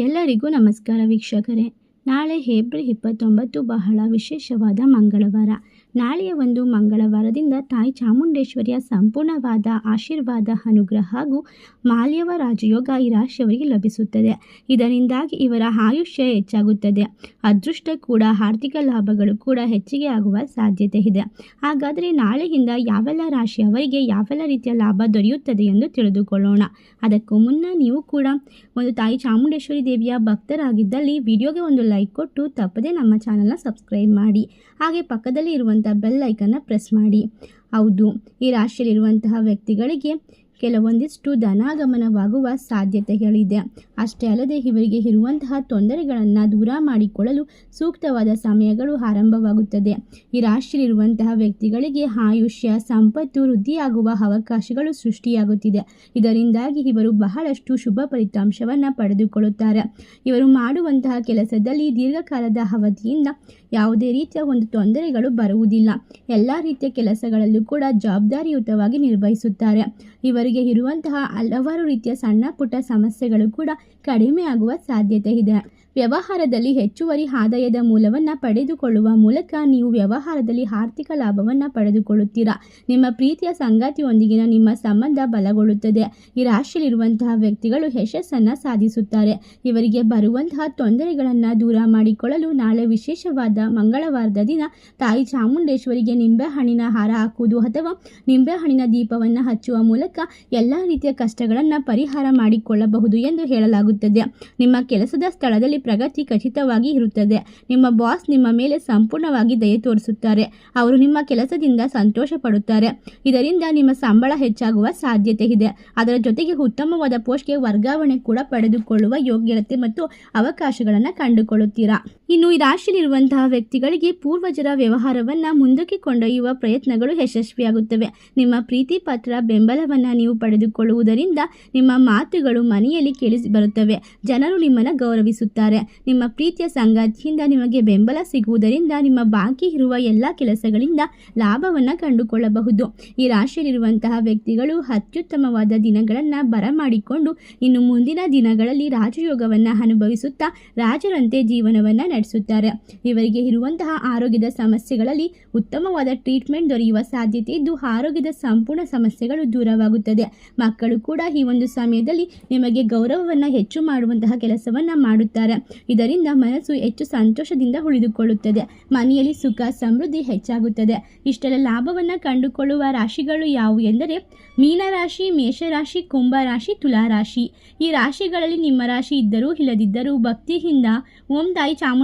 ಎಲ್ಲರಿಗೂ ನಮಸ್ಕಾರ ವೀಕ್ಷಕರೇ. ನಾಳೆ ಏಪ್ರಿಲ್ ಇಪ್ಪತ್ತೊಂಬತ್ತು ಬಹಳ ವಿಶೇಷವಾದ ಮಂಗಳವಾರ. ನಾಳೆಯ ಒಂದು ಮಂಗಳವಾರದಿಂದ ತಾಯಿ ಚಾಮುಂಡೇಶ್ವರಿಯ ಸಂಪೂರ್ಣವಾದ ಆಶೀರ್ವಾದ, ಅನುಗ್ರಹ ಹಾಗೂ ಮಾಲ್ಯವ ರಾಜಯೋಗ ಈ ರಾಶಿಯವರಿಗೆ ಲಭಿಸುತ್ತದೆ. ಇದರಿಂದಾಗಿ ಇವರ ಆಯುಷ್ಯ ಹೆಚ್ಚಾಗುತ್ತದೆ. ಅದೃಷ್ಟ ಕೂಡ, ಆರ್ಥಿಕ ಲಾಭಗಳು ಕೂಡ ಹೆಚ್ಚಿಗೆ ಆಗುವ ಸಾಧ್ಯತೆ ಇದೆ. ಹಾಗಾದರೆ ನಾಳೆಯಿಂದ ಯಾವೆಲ್ಲ ರಾಶಿಯವರಿಗೆ ಯಾವೆಲ್ಲ ರೀತಿಯ ಲಾಭ ದೊರೆಯುತ್ತದೆ ಎಂದು ತಿಳಿದುಕೊಳ್ಳೋಣ. ಅದಕ್ಕೂ ಮುನ್ನ ನೀವು ಕೂಡ ಒಂದು ತಾಯಿ ಚಾಮುಂಡೇಶ್ವರಿ ದೇವಿಯ ಭಕ್ತರಾಗಿದ್ದಲ್ಲಿ ವಿಡಿಯೋಗೆ ಒಂದು ಲೈಕ್ ಕೊಟ್ಟು ತಪ್ಪದೇ ನಮ್ಮ ಚಾನಲ್ನ ಸಬ್ಸ್ಕ್ರೈಬ್ ಮಾಡಿ. ಹಾಗೆ ಪಕ್ಕದಲ್ಲಿ ಇರುವಂಥ ಬೆಲ್ ಐಕನ್ನ ಪ್ರೆಸ್ ಮಾಡಿ. ಹೌದು ಈ ರಾಶಿಯಲ್ಲಿರುವಂತಹ ವ್ಯಕ್ತಿಗಳಿಗೆ ಕೆಲವೊಂದಿಷ್ಟು ಧನಾಗಮನವಾಗುವ ಸಾಧ್ಯತೆಗಳಿದೆ ಅಷ್ಟೇ ಅಲ್ಲದೆ ಇವರಿಗೆ ಇರುವಂತಹ ತೊಂದರೆಗಳನ್ನು ದೂರ ಮಾಡಿಕೊಳ್ಳಲು ಸೂಕ್ತವಾದ ಸಮಯಗಳು ಆರಂಭವಾಗುತ್ತದೆ. ಈ ರಾಶಿಯಲ್ಲಿರುವಂತಹ ವ್ಯಕ್ತಿಗಳಿಗೆ ಆಯುಷ್ಯ, ಸಂಪತ್ತು ವೃದ್ಧಿಯಾಗುವ ಅವಕಾಶಗಳು ಸೃಷ್ಟಿಯಾಗುತ್ತಿದೆ. ಇದರಿಂದಾಗಿ ಇವರು ಬಹಳಷ್ಟು ಶುಭ ಫಲಿತಾಂಶವನ್ನು ಪಡೆದುಕೊಳ್ಳುತ್ತಾರೆ. ಇವರು ಮಾಡುವಂತಹ ಕೆಲಸದಲ್ಲಿ ದೀರ್ಘಕಾಲದ ಅವಧಿಯಿಂದ ಯಾವುದೇ ರೀತಿಯ ಒಂದು ತೊಂದರೆಗಳು ಬರುವುದಿಲ್ಲ. ಎಲ್ಲ ರೀತಿಯ ಕೆಲಸಗಳಲ್ಲೂ ಕೂಡ ಜವಾಬ್ದಾರಿಯುತವಾಗಿ ನಿರ್ವಹಿಸುತ್ತಾರೆ. ಇವರಿಗೆ ಇರುವಂತಹ ಹಲವಾರು ರೀತಿಯ ಸಣ್ಣ ಪುಟ್ಟ ಸಮಸ್ಯೆಗಳು ಕೂಡ ಕಡಿಮೆ ಆಗುವ ಸಾಧ್ಯತೆ ಇದೆ. ವ್ಯವಹಾರದಲ್ಲಿ ಹೆಚ್ಚುವರಿ ಆದಾಯದ ಮೂಲವನ್ನು ಪಡೆದುಕೊಳ್ಳುವ ಮೂಲಕ ನೀವು ವ್ಯವಹಾರದಲ್ಲಿ ಆರ್ಥಿಕ ಲಾಭವನ್ನು ಪಡೆದುಕೊಳ್ಳುತ್ತೀರಾ? ನಿಮ್ಮ ಪ್ರೀತಿಯ ಸಂಗಾತಿಯೊಂದಿಗಿನ ನಿಮ್ಮ ಸಂಬಂಧ ಬಲಗೊಳ್ಳುತ್ತದೆ. ಈ ರಾಶಿಯಲ್ಲಿರುವಂತಹ ವ್ಯಕ್ತಿಗಳು ಯಶಸ್ಸನ್ನು ಸಾಧಿಸುತ್ತಾರೆ. ಇವರಿಗೆ ಬರುವಂತಹ ತೊಂದರೆಗಳನ್ನು ದೂರ ಮಾಡಿಕೊಳ್ಳಲು ನಾಳೆ ವಿಶೇಷವಾದ ಮಂಗಳವಾರದ ದಿನ ತಾಯಿ ಚಾಮುಂಡೇಶ್ವರಿಗೆ ನಿಂಬೆಹಣ್ಣಿನ ಹಾರ ಹಾಕುವುದು ಅಥವಾ ನಿಂಬೆಹಣ್ಣಿನ ದೀಪವನ್ನು ಹಚ್ಚುವ ಮೂಲಕ ಎಲ್ಲ ರೀತಿಯ ಕಷ್ಟಗಳನ್ನು ಪರಿಹಾರ ಮಾಡಿಕೊಳ್ಳಬಹುದು ಎಂದು ಹೇಳಲಾಗುತ್ತದೆ. ನಿಮ್ಮ ಕೆಲಸದ ಸ್ಥಳದಲ್ಲಿ ಪ್ರಗತಿ ಖಚಿತವಾಗಿ ಇರುತ್ತದೆ. ನಿಮ್ಮ ಬಾಸ್ ನಿಮ್ಮ ಮೇಲೆ ಸಂಪೂರ್ಣವಾಗಿ ದಯೆ ತೋರಿಸುತ್ತಾರೆ. ಅವರು ನಿಮ್ಮ ಕೆಲಸದಿಂದ ಸಂತೋಷ ಪಡುತ್ತಾರೆ ಇದರಿಂದ ನಿಮ್ಮ ಸಂಬಳ ಹೆಚ್ಚಾಗುವ ಸಾಧ್ಯತೆ ಇದೆ. ಅದರ ಜೊತೆಗೆ ಉತ್ತಮವಾದ ಪೋಸ್ಟ್ಗೆ ವರ್ಗಾವಣೆ ಕೂಡ ಪಡೆದುಕೊಳ್ಳುವ ಯೋಗ್ಯತೆ ಮತ್ತು ಅವಕಾಶಗಳನ್ನು ಕಂಡುಕೊಳ್ಳುತ್ತೀರಾ? ಇನ್ನು ಈ ರಾಶಿಯಲ್ಲಿರುವಂತಹ ವ್ಯಕ್ತಿಗಳಿಗೆ ಪೂರ್ವಜರ ವ್ಯವಹಾರವನ್ನು ಮುಂದಕ್ಕೆ ಕೊಂಡೊಯ್ಯುವ ಪ್ರಯತ್ನಗಳು ಯಶಸ್ವಿಯಾಗುತ್ತವೆ. ನಿಮ್ಮ ಪ್ರೀತಿ ಪಾತ್ರ, ಬೆಂಬಲವನ್ನ ನೀವು ಪಡೆದುಕೊಳ್ಳುವುದರಿಂದ ನಿಮ್ಮ ಮಾತುಗಳು ಮನೆಯಲ್ಲಿ ಕೇಳಿಸಿ ಬರುತ್ತವೆ. ಜನರು ನಿಮ್ಮನ್ನು ಗೌರವಿಸುತ್ತಾರೆ. ನಿಮ್ಮ ಪ್ರೀತಿಯ ಸಂಗಾತಿಯಿಂದ ನಿಮಗೆ ಬೆಂಬಲ ಸಿಗುವುದರಿಂದ ನಿಮ್ಮ ಬಾಕಿ ಇರುವ ಎಲ್ಲ ಕೆಲಸಗಳಿಂದ ಲಾಭವನ್ನು ಕಂಡುಕೊಳ್ಳಬಹುದು. ಈ ರಾಶಿಯಲ್ಲಿರುವಂತಹ ವ್ಯಕ್ತಿಗಳು ಅತ್ಯುತ್ತಮವಾದ ದಿನಗಳನ್ನು ಬರಮಾಡಿಕೊಂಡು ಇನ್ನು ಮುಂದಿನ ದಿನಗಳಲ್ಲಿ ರಾಜಯೋಗವನ್ನ ಅನುಭವಿಸುತ್ತಾ ರಾಜರಂತೆ ಜೀವನವನ್ನು ನಡೆಸುತ್ತಾರೆ. ಇವರಿಗೆ ಇರುವಂತಹ ಆರೋಗ್ಯದ ಸಮಸ್ಯೆಗಳಲ್ಲಿ ಉತ್ತಮವಾದ ಟ್ರೀಟ್ಮೆಂಟ್ ದೊರೆಯುವ ಸಾಧ್ಯತೆ ಇದ್ದು, ಆರೋಗ್ಯದ ಸಂಪೂರ್ಣ ಸಮಸ್ಯೆಗಳು ದೂರವಾಗುತ್ತದೆ. ಮಕ್ಕಳು ಕೂಡ ಈ ಒಂದು ಸಮಯದಲ್ಲಿ ನಿಮಗೆ ಗೌರವವನ್ನು ಹೆಚ್ಚು ಮಾಡುವಂತಹ ಕೆಲಸವನ್ನು ಮಾಡುತ್ತಾರೆ. ಇದರಿಂದ ಮನಸ್ಸು ಹೆಚ್ಚು ಸಂತೋಷದಿಂದ ಉಳಿದುಕೊಳ್ಳುತ್ತದೆ. ಮನೆಯಲ್ಲಿ ಸುಖ, ಸಮೃದ್ಧಿ ಹೆಚ್ಚಾಗುತ್ತದೆ. ಇಷ್ಟೆಲ್ಲ ಲಾಭವನ್ನು ಕಂಡುಕೊಳ್ಳುವ ರಾಶಿಗಳು ಯಾವುವು ಎಂದರೆ ಮೀನರಾಶಿ ಮೇಷರಾಶಿ ಕುಂಭರಾಶಿ ತುಲಾರಾಶಿ ಈ ರಾಶಿಗಳಲ್ಲಿ ನಿಮ್ಮ ರಾಶಿ ಇದ್ದರೂ ಇಲ್ಲದಿದ್ದರೂ ಭಕ್ತಿಯಿಂದ ಓಂ ತಾಯಿ